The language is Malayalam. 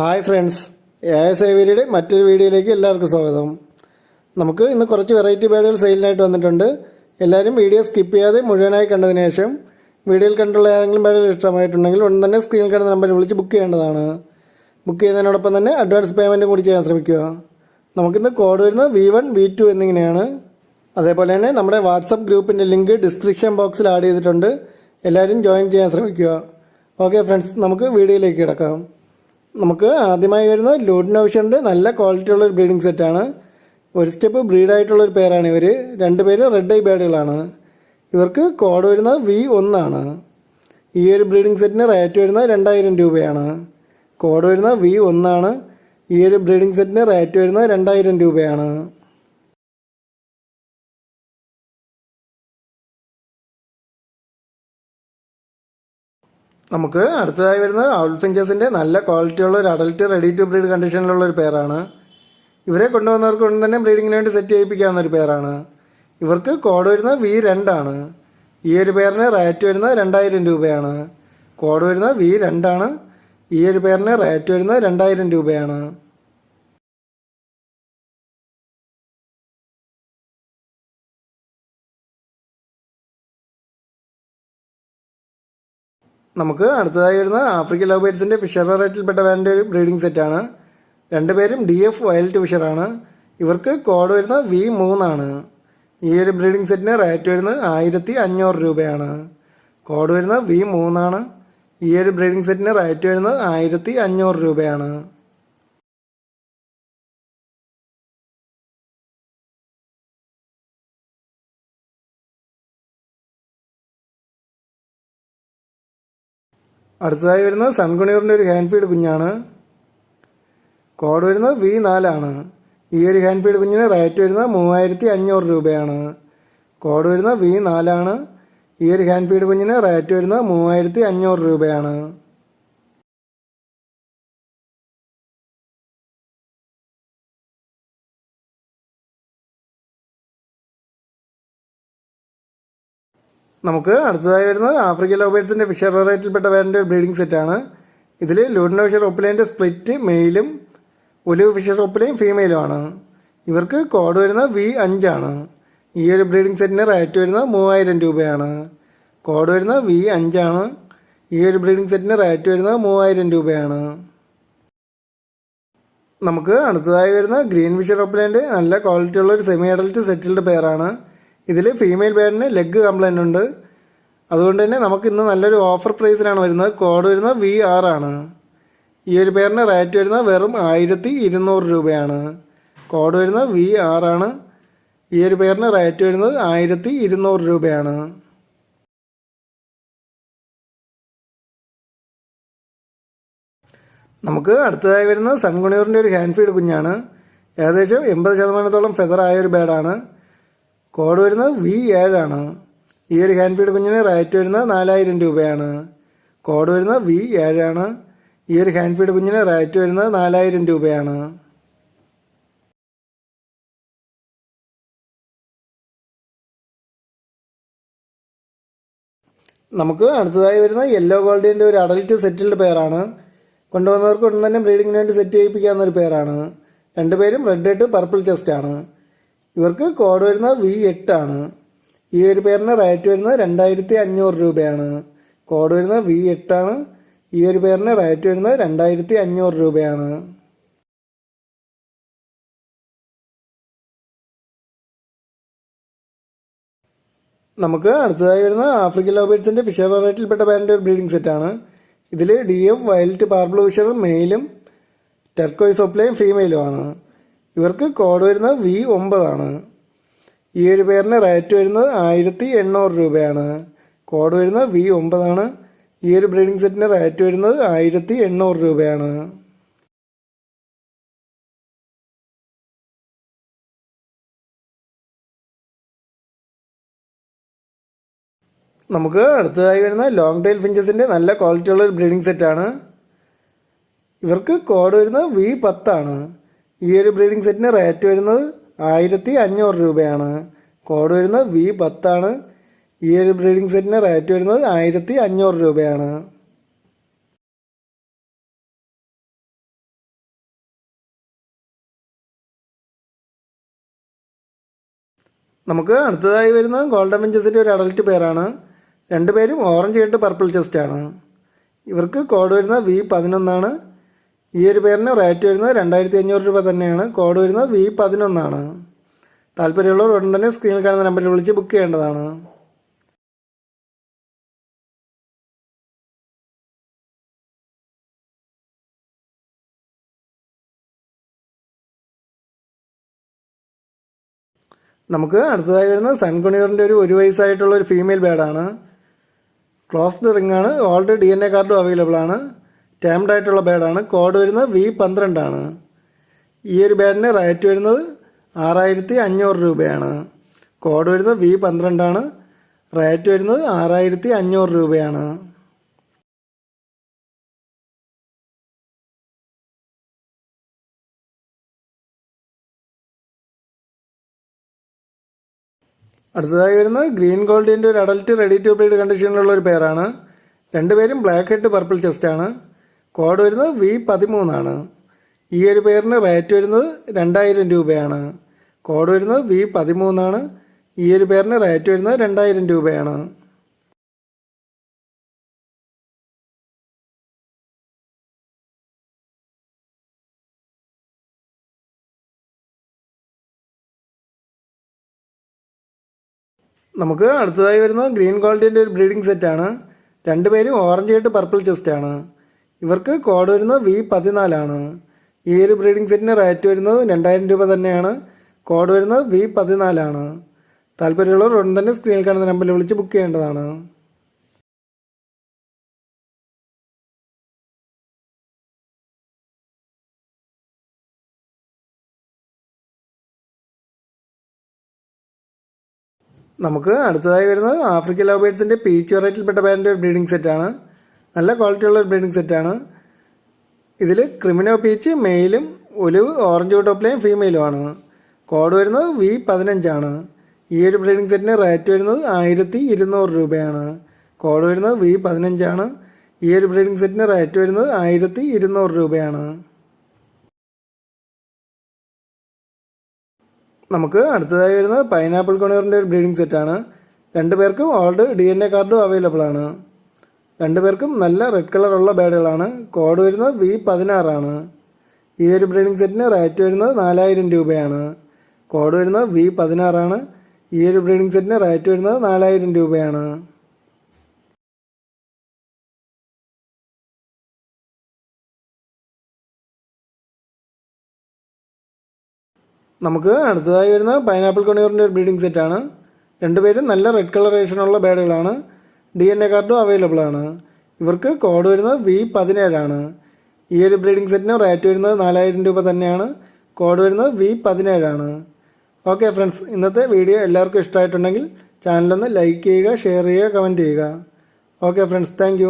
ഹായ് ഫ്രണ്ട്സ് എ എസ് ഐവരിയുടെ മറ്റൊരു വീഡിയോയിലേക്ക് എല്ലാവർക്കും സ്വാഗതം. നമുക്ക് ഇന്ന് കുറച്ച് വെറൈറ്റി ബേഡുകൾ സെയിലിനായിട്ട് വന്നിട്ടുണ്ട്. എല്ലാവരും വീഡിയോ സ്കിപ്പ് ചെയ്യാതെ മുഴുവനായി കണ്ടതിന് ശേഷം വീഡിയോയിൽ കണ്ടുള്ള ഏതെങ്കിലും ബേഡുകൾ ഇഷ്ടമായിട്ടുണ്ടെങ്കിൽ ഉടൻ തന്നെ സ്ക്രീനിൽ കണ്ട നമ്പറിൽ വിളിച്ച് ബുക്ക് ചെയ്യേണ്ടതാണ്. ബുക്ക് ചെയ്യുന്നതിനോടൊപ്പം തന്നെ അഡ്വാൻസ് പേയ്മെന്റും കൂടി ചെയ്യാൻ ശ്രമിക്കുക. നമുക്കിന്ന് കോഡ് വരുന്നത് വി വൺ വി ടു എന്നിങ്ങനെയാണ്. അതേപോലെ തന്നെ നമ്മുടെ വാട്സപ്പ് ഗ്രൂപ്പിന്റെ ലിങ്ക് ഡിസ്ക്രിപ്ഷൻ ബോക്സിൽ ആഡ് ചെയ്തിട്ടുണ്ട്. എല്ലാവരും ജോയിൻ ചെയ്യാൻ ശ്രമിക്കുക. ഓക്കെ ഫ്രണ്ട്സ് നമുക്ക് വീഡിയോയിലേക്ക് കിടക്കാം. നമുക്ക് ആദ്യമായി വരുന്നത് ലൂഡിനോവിഷന്റെ നല്ല ക്വാളിറ്റി ഉള്ള ഒരു ബ്രീഡിംഗ് സെറ്റാണ് ഒരു സ്റ്റെപ്പ് ബ്രീഡായിട്ടുള്ള ഒരു പേരാണ് ഇവർ രണ്ട് പേര് റെഡ് ഐ ബേഡുകളാണ് ഇവർക്ക് കോഡ് വരുന്നത് വി ഒന്നാണ് ഈ ഒരു ബ്രീഡിംഗ് സെറ്റിന് റേറ്റ് വരുന്നത് രണ്ടായിരം രൂപയാണ്. കോഡ് വരുന്നത് വി ഒന്നാണ് ഈ ഒരു ബ്രീഡിംഗ് സെറ്റിന് റേറ്റ് വരുന്നത് രണ്ടായിരം രൂപയാണ്. നമുക്ക് അടുത്തതായി വരുന്നത് ഔൾഫിഞ്ചസിന്റെ നല്ല ക്വാളിറ്റിയുള്ള ഒരു അഡൽട്ട് റെഡി ടു ബ്രീഡ് കണ്ടീഷനിലുള്ള ഒരു പേരാണ് ഇവരെ കൊണ്ടുവന്നവർക്ക് ഉടൻ തന്നെ ബ്രീഡിങ്ങിന് വേണ്ടി സെറ്റ് ചെയ്യിപ്പിക്കാവുന്ന ഒരു പേരാണ് ഇവർക്ക് കോഡ് വരുന്നത് വി രണ്ടാണ് ഈ ഒരു പേരിന് റേറ്റ് വരുന്നത് രണ്ടായിരം രൂപയാണ്. കോഡ് വരുന്നത് വി രണ്ടാണ് ഈ ഒരു പേരിന് റേറ്റ് വരുന്നത് രണ്ടായിരം രൂപയാണ്. നമുക്ക് അടുത്തതായി വരുന്ന ആഫ്രിക്കൻ ലവ് ബേഡ്സിന്റെ ഫിഷർ റേറ്റിൽപ്പെട്ട വേണ്ട ഒരു ബ്രീഡിംഗ് സെറ്റാണ് രണ്ടുപേരും ഡി എഫ് വയലറ്റ് ഫിഷറാണ് ഇവർക്ക് കോഡ് വരുന്ന വി മൂന്നാണ് ഈ ഒരു ബ്രീഡിംഗ് സെറ്റിന് റേറ്റ് വരുന്നത് ആയിരത്തി അഞ്ഞൂറ് രൂപയാണ്. കോഡ് വരുന്ന വി മൂന്നാണ്. ഈ ഒരു ബ്രീഡിംഗ് സെറ്റിന് റേറ്റ് വരുന്നത് ആയിരത്തി അഞ്ഞൂറ് രൂപയാണ്. അടുത്തതായി വരുന്നത് സൺകുണിയറിന്റെ ഒരു ഹാൻഡ് ഫീഡ് കുഞ്ഞാണ്. കോഡ് വരുന്നത് വി നാലാണ്. ഈ ഒരു ഹാൻഡ് ഫീഡ് കുഞ്ഞിന് റേറ്റ് വരുന്നത് മൂവായിരത്തി അഞ്ഞൂറ് രൂപയാണ്. കോഡ് വരുന്നത് വി നാലാണ്. ഈ ഒരു ഹാൻഡ് ഫീഡ് കുഞ്ഞിന് റേറ്റ് വരുന്നത് മൂവായിരത്തി അഞ്ഞൂറ് രൂപയാണ്. നമുക്ക് അടുത്തതായി വരുന്നത് ആഫ്രിക്കൻ ലോബേഴ്സിന്റെ ഫിഷർ റേറ്റിൽപ്പെട്ട വേറെ ബ്രീഡിംഗ് സെറ്റാണ് ഇതിൽ ലൂഡിനോ ഫിഷർ ഒപ്പിലേന്റെ സ്പ്ലിറ്റ് മെയിലും ഒലിവ് ഫിഷർ ഒപ്പിലയും ഫീമെയിലുമാണ് ഇവർക്ക് കോഡ് വരുന്നത് വി അഞ്ചാണ് ഈ ഒരു ബ്രീഡിംഗ് സെറ്റിന് റേറ്റ് വരുന്നത് മൂവായിരം രൂപയാണ്. കോഡ് വരുന്നത് വി അഞ്ചാണ് ഈ ഒരു ബ്രീഡിംഗ് സെറ്റിന് റേറ്റ് വരുന്നത് മൂവായിരം രൂപയാണ്. നമുക്ക് അടുത്തതായി വരുന്ന ഗ്രീൻ ഫിഷർ ഒപ്പിലേന്റെ നല്ല ക്വാളിറ്റി ഉള്ള ഒരു സെമി അഡൽറ്റ് സെറ്റിൽഡ് പെയറാണ് ഇതിൽ ഫീമെയിൽ ബേഡിന് ലെഗ് കംപ്ലൈന്റ് ഉണ്ട്. അതുകൊണ്ട് തന്നെ നമുക്ക് ഇന്ന് നല്ലൊരു ഓഫർ പ്രൈസിലാണ് വരുന്നത്. കോഡ് വരുന്നത് വി ആർ ആണ്. ഈ ഒരു പേരിന് റേറ്റ് വരുന്നത് വെറും ആയിരത്തി ഇരുന്നൂറ് രൂപയാണ്. കോഡ് വരുന്നത് വി ആർ ആണ്. ഈ ഒരു പേരിന് റേറ്റ് വരുന്നത് ആയിരത്തി ഇരുന്നൂറ് രൂപയാണ്. നമുക്ക് അടുത്തതായി വരുന്നത് സൺകുണിയൂറിന്റെ ഒരു ഹാൻഡ് ഫീഡ് കുഞ്ഞാണ്. ഏകദേശം എൺപത് ശതമാനത്തോളം ഫെദർ ആയ ഒരു ബേഡാണ് കോഡ് വരുന്നത് വി ഏഴാണ് ഈ ഒരു ഹാൻഡ് ഫീഡ് കുഞ്ഞിന് റേറ്റ് വരുന്നത് നാലായിരം രൂപയാണ്. കോഡ് വരുന്നത് വി ഏഴാണ് ഈ ഒരു ഹാൻഡ് ഫീഡ് കുഞ്ഞിന് റേറ്റ് വരുന്നത് നാലായിരം രൂപയാണ്. നമുക്ക് അടുത്തതായി വരുന്ന യെല്ലോ ഗോൾഡിന്റെ ഒരു അഡൽട്ട് സെറ്റിൽഡ് പെയറാണ് കൊണ്ടുവന്നവർക്ക് ഉടൻ തന്നെ ബ്രീഡിങ്ങിന് വേണ്ടി സെറ്റ് ചെയ്യിപ്പിക്കാവുന്ന ഒരു പെയറാണ് രണ്ടുപേരും റെഡ് ആയിട്ട് പർപ്പിൾ ചെസ്റ്റ് ആണ്. ഇവർക്ക് കോഡ് വരുന്നത് വി എട്ടാണ്. ഈ ഒരു പേരിന് റേറ്റ് വരുന്നത് രണ്ടായിരത്തി അഞ്ഞൂറ് രൂപയാണ്. കോഡ് വരുന്നത് വി എട്ടാണ്. ഈ ഒരു പേരിന് റേറ്റ് വരുന്നത് രണ്ടായിരത്തി അഞ്ഞൂറ് രൂപയാണ്. നമുക്ക് അടുത്തതായി വരുന്ന ആഫ്രിക്കൻ ലോബേഡ്സിന്റെ ഫിഷർ റേറ്റിൽപ്പെട്ട ബാൻഡ് ഒരു ബ്രീഡിംഗ് സെറ്റാണ് ഇതിൽ ഡി എഫ് വൈൽഡ് പാർബിൾ ഫിഷറും മെയിലും ടെർക്കോയ് സപ്ലൈയും ഫീമെയിലും ആണ്. ഇവർക്ക് കോഡ് വരുന്നത് വി ഒമ്പതാണ്. ഈ ഒരു പേരിന് റേറ്റ് വരുന്നത് ആയിരത്തി എണ്ണൂറ് രൂപയാണ്. കോഡ് വരുന്നത് വി ഒമ്പതാണ്. ഈ ഒരു ബ്രീഡിംഗ് സെറ്റിന് റേറ്റ് വരുന്നത് ആയിരത്തി എണ്ണൂറ് രൂപയാണ്. നമുക്ക് അടുത്തതായി വരുന്ന ലോങ് ടൈൽ ഫിഞ്ചസിന്റെ നല്ല ക്വാളിറ്റിയുള്ള ഒരു ബ്രീഡിംഗ് സെറ്റാണ് ഇവർക്ക് കോഡ് വരുന്നത് വി പത്താണ്. ഈ ഒരു ബ്രീഡിംഗ് സെറ്റിന് റേറ്റ് വരുന്നത് ആയിരത്തി അഞ്ഞൂറ് രൂപയാണ്. കോഡ് വരുന്നത് വി പത്താണ്. ഈ ഒരു ബ്രീഡിംഗ് സെറ്റിന് റേറ്റ് വരുന്നത് ആയിരത്തി അഞ്ഞൂറ് രൂപയാണ്. നമുക്ക് അടുത്തതായി വരുന്നത് ഗോൾഡൻ വെഞ്ചസിന്റെ ഒരു അഡൽറ്റ് പേരാണ് രണ്ടുപേരും ഓറഞ്ച് ഇട്ട് പർപ്പിൾ ചെസ്റ്റാണ് ഇവർക്ക് കോഡ് വരുന്നത് വി പതിനൊന്നാണ്. ഈ ഒരു പേരിന് റേറ്റ് വരുന്നത് രണ്ടായിരത്തി അഞ്ഞൂറ് രൂപ തന്നെയാണ്. കോഡ് വരുന്നത് വി പതിനൊന്നാണ്. താല്പര്യമുള്ളവർ ഉടൻ തന്നെ സ്ക്രീനിൽ കാണുന്ന നമ്പറിൽ വിളിച്ച് ബുക്ക് ചെയ്യേണ്ടതാണ്. നമുക്ക് അടുത്തതായി വരുന്നത് സൺകുണിയറിന്റെ ഒരു ഒരു വയസ്സായിട്ടുള്ള ഒരു ഫീമെയിൽ ബേഡാണ് ക്ലോസ്ഡ് റിംഗ് ആണ്. ഓൾഡ് ഡി എൻ എ കാർഡും അവൈലബിൾ ആണ്. ടേംഡ് ആയിട്ടുള്ള ബാഡാണ്. കോഡ് വരുന്നത് വി പന്ത്രണ്ടാണ്. ഈ ഒരു ബാഡിന് റേറ്റ് വരുന്നത് ആറായിരത്തി അഞ്ഞൂറ് രൂപയാണ്. കോഡ് വരുന്നത് വി പന്ത്രണ്ടാണ്. റേറ്റ് വരുന്നത് ആറായിരത്തി അഞ്ഞൂറ് രൂപയാണ്. അടുത്തതായി വരുന്നത് ഗ്രീൻ ഗോൾഡിന്റെ ഒരു അഡൽട്ട് റെഡി ടു ബ്രീഡ് കണ്ടീഷനിലുള്ള ഒരു പേരാണ് രണ്ടുപേരും ബ്ലാക്ക് ഹെഡ് പർപ്പിൾ ചെസ്റ്റാണ് കോഡ് വരുന്നത് വി പതിമൂന്നാണ്. ഈ ഒരു പേരിന് റേറ്റ് വരുന്നത് രണ്ടായിരം രൂപയാണ്. കോഡ് വരുന്നത് വി പതിമൂന്നാണ്. ഈ ഒരു പേരിന് റേറ്റ് വരുന്നത് രണ്ടായിരം രൂപയാണ്. നമുക്ക് അടുത്തതായി വരുന്നത് ഗ്രീൻ ഗോൾഡിന്റെ ഒരു ബ്രീഡിംഗ് സെറ്റാണ്. രണ്ടുപേരും ഓറഞ്ച് ആയിട്ട് പർപ്പിൾ ചെസ്റ്റാണ് ഇവർക്ക് കോഡ് വരുന്നത് വി പതിനാലാണ്. ഈ ഒരു ബ്രീഡിംഗ് സെറ്റിന് റേറ്റ് വരുന്നത് രണ്ടായിരം രൂപ തന്നെയാണ്. കോഡ് വരുന്നത് വി പതിനാലാണ്. താല്പര്യമുള്ളവർ ഉടൻ തന്നെ സ്ക്രീനിൽ കാണുന്ന നമ്പറിൽ വിളിച്ച് ബുക്ക് ചെയ്യേണ്ടതാണ്. നമുക്ക് അടുത്തതായി വരുന്നത് ആഫ്രിക്കൻ ലവ് ബേഡ്സിന്റെ പീച്ച് വെറൈറ്റിയിൽപ്പെട്ട പേരിന്റെ ബ്രീഡിംഗ് സെറ്റാണ്. നല്ല ക്വാളിറ്റിയുള്ള ബ്രീഡിംഗ് സെറ്റാണ്. ഇതിൽ ക്രിമിനോ പീച്ച് മെയിലും ഒലിവ് ഓറഞ്ച് ടോപ്പിലെയും ഫീമെയിലുമാണ് കോഡ് വരുന്നത് വി പതിനഞ്ചാണ്. ഈ ഒരു ബ്രീഡിംഗ് സെറ്റിന് റേറ്റ് വരുന്നത് ആയിരത്തി ഇരുന്നൂറ് രൂപയാണ്. കോഡ് വരുന്നത് വി പതിനഞ്ചാണ്. ഈ ഒരു ബ്രീഡിംഗ് സെറ്റിന് റേറ്റ് വരുന്നത് ആയിരത്തി ഇരുന്നൂറ് രൂപയാണ്. നമുക്ക് അടുത്തതായി വരുന്നത് പൈനാപ്പിൾ കൊണിയറിന്റെ ഒരു ബ്രീഡിംഗ് സെറ്റാണ്. രണ്ട് പേർക്കും ഓൾഡ് ഡി എൻ എ കാർഡും അവൈലബിൾ ആണ്. രണ്ട് പേർക്കും നല്ല റെഡ് കളറുള്ള ബേഡുകളാണ് കോഡ് വരുന്നത് വി പതിനാറാണ് ഈ ഒരു ബ്രീഡിംഗ് സെറ്റിന് റേറ്റ് വരുന്നത് നാലായിരം രൂപയാണ്. കോഡ് വരുന്നത് വി പതിനാറാണ് ഈ ഒരു ബ്രീഡിംഗ് സെറ്റിന് റേറ്റ് വരുന്നത് നാലായിരം രൂപയാണ്. നമുക്ക് അടുത്തതായി വരുന്നത് പൈനാപ്പിൾ കൊണിയൂറിന്റെ ഒരു ബ്രീഡിംഗ് സെറ്റാണ് രണ്ടുപേരും നല്ല റെഡ് കളറേഷനുള്ള ബേഡുകളാണ് ഡി എൻ എ കാർഡും അവൈലബിൾ ആണ്. ഇവർക്ക് കോഡ് വരുന്നത് വി പതിനേഴാണ് ഈ ഒരു ബ്രീഡിംഗ് സെറ്റിന് റേറ്റ് വരുന്നത് നാലായിരം രൂപ തന്നെയാണ്. കോഡ് വരുന്നത് വി പതിനേഴാണ് ഓക്കെ ഫ്രണ്ട്സ് ഇന്നത്തെ വീഡിയോ എല്ലാവർക്കും ഇഷ്ടമായിട്ടുണ്ടെങ്കിൽ ചാനലൊന്ന് ലൈക്ക് ചെയ്യുക ഷെയർ ചെയ്യുക കമന്റ് ചെയ്യുക. Okay friends thank